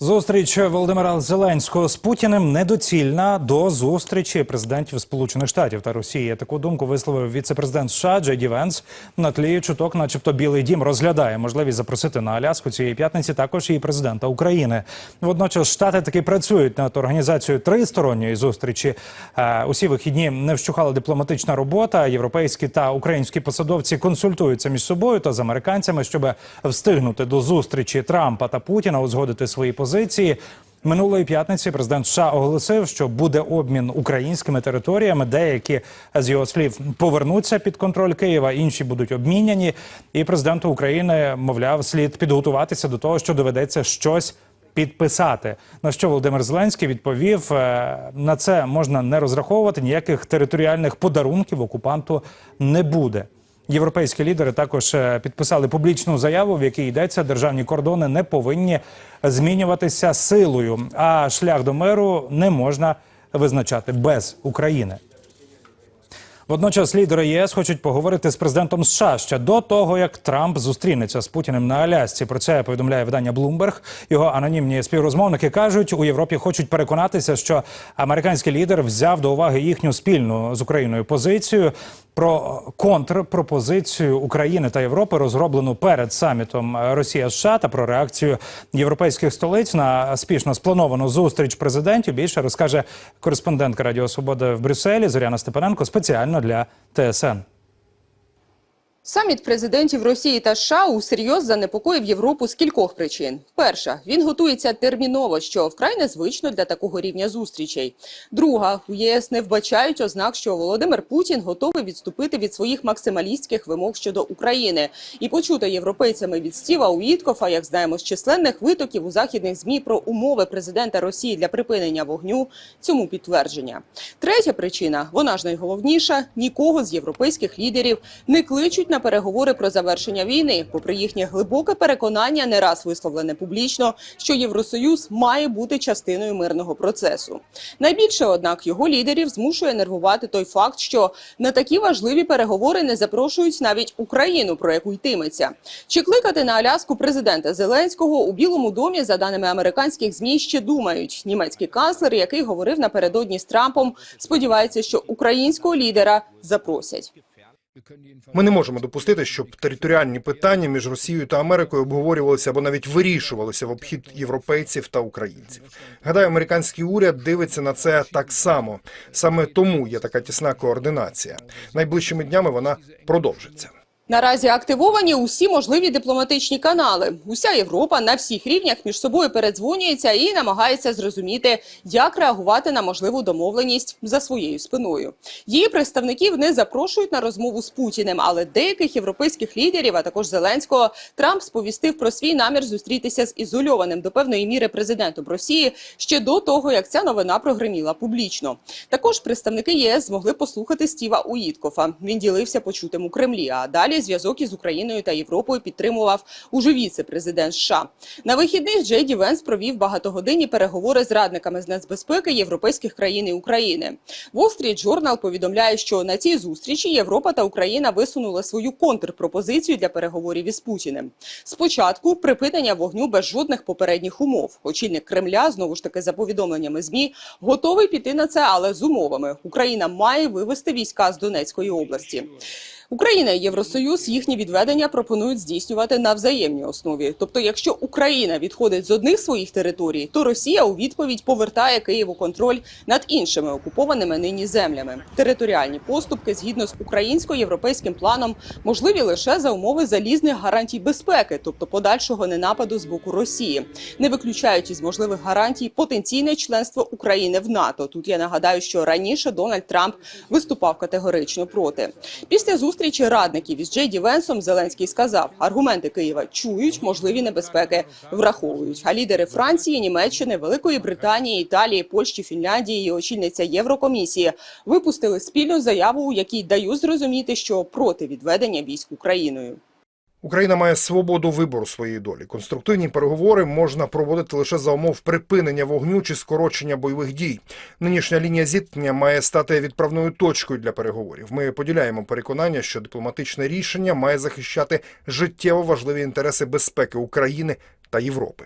Зустріч Володимира Зеленського з Путіним недоцільна до зустрічі президентів Сполучених Штатів та Росії. Таку думку висловив віце-президент США Джей Венс на тлі чуток, начебто, Білий Дім розглядає можливість запросити на Аляску цієї п'ятниці також і президента України. Водночас штати таки працюють над організацією тристоронньої зустрічі. Е, Усі вихідні не вщухала дипломатична робота. Європейські та українські посадовці консультуються між собою та з американцями, щоб встигнути до зустрічі Трампа та Путіна узгодити свої позиції. Минулої п'ятниці президент США оголосив, що буде обмін українськими територіями. Деякі з його слів повернуться під контроль Києва, інші будуть обміняні. І президенту України мовляв, слід підготуватися до того, що доведеться щось підписати. На що Володимир Зеленський відповів: е, на це можна не розраховувати ніяких територіальних подарунків окупанту не буде. Європейські лідери також е, підписали публічну заяву, в якій йдеться, державні кордони не повинні змінюватися силою, а шлях до миру не можна визначати без України. Водночас лідери ЄС хочуть поговорити з президентом США ще до того, як Трамп зустрінеться з Путіним на Алясці. Про це повідомляє видання Bloomberg. Його анонімні співрозмовники кажуть, у Європі хочуть переконатися, що американський лідер взяв до уваги їхню спільну з Україною позицію. Про контрпропозицію України та Європи розроблену перед самітом Росія США та про реакцію європейських столиць на спішно сплановану зустріч президентів. Більше розкаже кореспондентка Радіо Свобода в Брюсселі Зоряна Степаненко спеціально для ТСН. Саміт президентів Росії та США усерйоз занепокоїв Європу з кількох причин. Перша він готується терміново, що вкрай незвично для такого рівня зустрічей. Друга у ЄС не вбачають ознак, що Володимир Путін готовий відступити від своїх максималістських вимог щодо України і почути європейцями від Стіва Уіткофа, як знаємо з численних витоків у західних змі про умови президента Росії для припинення вогню. Цьому підтвердження. Третя причина, вона ж найголовніша: нікого з європейських лідерів не кличуть на переговори про завершення війни, попри їхнє глибоке переконання, не раз висловлене публічно, що Євросоюз має бути частиною мирного процесу. Найбільше, однак, його лідерів змушує нервувати той факт, що на такі важливі переговори не запрошують навіть Україну, про яку йтиметься. Чи кликати на Аляску президента Зеленського у Білому домі, за даними американських змі, ще думають. Німецький канцлер, який говорив напередодні з Трампом, сподівається, що українського лідера запросять. Ми не можемо допустити, щоб територіальні питання між Росією та Америкою обговорювалися або навіть вирішувалися в обхід європейців та українців. Гадаю, американський уряд дивиться на це так само. Саме тому є така тісна координація. Найближчими днями вона продовжиться. Наразі активовані усі можливі дипломатичні канали. Уся Європа на всіх рівнях між собою передзвонюється і намагається зрозуміти, як реагувати на можливу домовленість за своєю спиною. Її представників не запрошують на розмову з Путіним, але деяких європейських лідерів, а також Зеленського, Трамп сповістив про свій намір зустрітися з ізольованим до певної міри президентом Росії ще до того, як ця новина прогреміла публічно. Також представники ЄС змогли послухати Стіва Уїткофа. Він ділився почутим у Кремлі. А далі зв'язок із Україною та Європою підтримував уже віце-президент США. На вихідних Джей Ді Венс провів багатогодинні переговори з радниками з нацбезпеки європейських країн і України. Wall Street Journal повідомляє, що на цій зустрічі Європа та Україна висунули свою контрпропозицію для переговорів із Путіним. Спочатку припинення вогню без жодних попередніх умов. Очільник Кремля знову ж таки за повідомленнями змі готовий піти на це, але з умовами Україна має вивести війська з Донецької області. Україна і Євросоюз їхні відведення пропонують здійснювати на взаємній основі. Тобто, якщо Україна відходить з одних своїх територій, то Росія у відповідь повертає Києву контроль над іншими окупованими нині землями. Територіальні поступки згідно з українсько-європейським планом можливі лише за умови залізних гарантій безпеки, тобто подальшого ненападу з боку Росії. Не виключають із можливих гарантій потенційне членство України в НАТО. Тут я нагадаю, що раніше Дональд Трамп виступав категорично проти. Після зустрічі радників із Джеді Венсом Зеленський сказав, аргументи Києва чують, можливі небезпеки враховують. А лідери Франції, Німеччини, Великої Британії, Італії, Польщі, Фінляндії і очільниця Єврокомісії випустили спільну заяву, у якій дають зрозуміти, що проти відведення військ Україною. Україна має свободу вибору своєї долі. Конструктивні переговори можна проводити лише за умов припинення вогню чи скорочення бойових дій. Нинішня лінія зіткнення має стати відправною точкою для переговорів. Ми поділяємо переконання, що дипломатичне рішення має захищати життєво важливі інтереси безпеки України та Європи.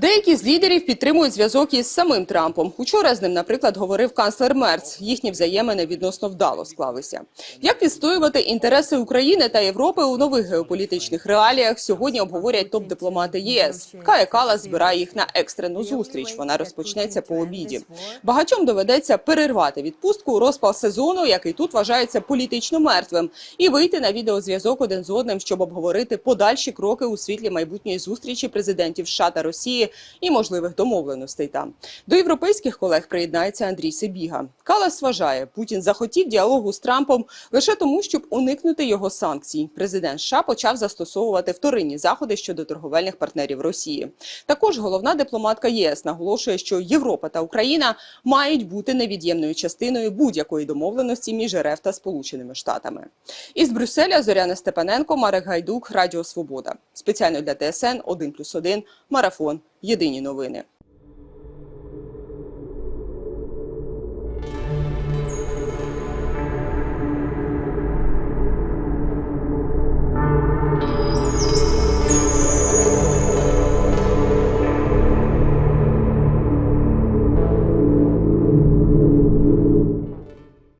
Деякі з лідерів підтримують зв'язок із самим Трампом. Учора з ним, наприклад, говорив канцлер Мерц. Їхні взаємини відносно вдало склалися. Як відстоювати інтереси України та Європи у нових геополітичних реаліях? Сьогодні обговорять топ-дипломати ЄС. Кая Калас збирає їх на екстрену зустріч. Вона розпочнеться по обіді. Багатьом доведеться перервати відпустку розпал сезону, який тут вважається політично мертвим, і вийти на відеозв'язок один з одним, щоб обговорити подальші кроки у світлі майбутньої зустрічі президентів США та Росії і можливих домовленостей там. До європейських колег приєднається Андрій Сибіга. Калас вважає, Путін захотів діалогу з Трампом лише тому, щоб уникнути його санкцій. Президент США почав застосовувати вторинні заходи щодо торговельних партнерів Росії. Також головна дипломатка єС наголошує, що Європа та Україна мають бути невід'ємною частиною будь-якої домовленості між РФ та Сполученими Штатами. Із Брюсселя Зоряна Степаненко, Марек Гайдук, Радіо Свобода. Спеціально для ТСН 1+,1, Марафон. Єдині новини.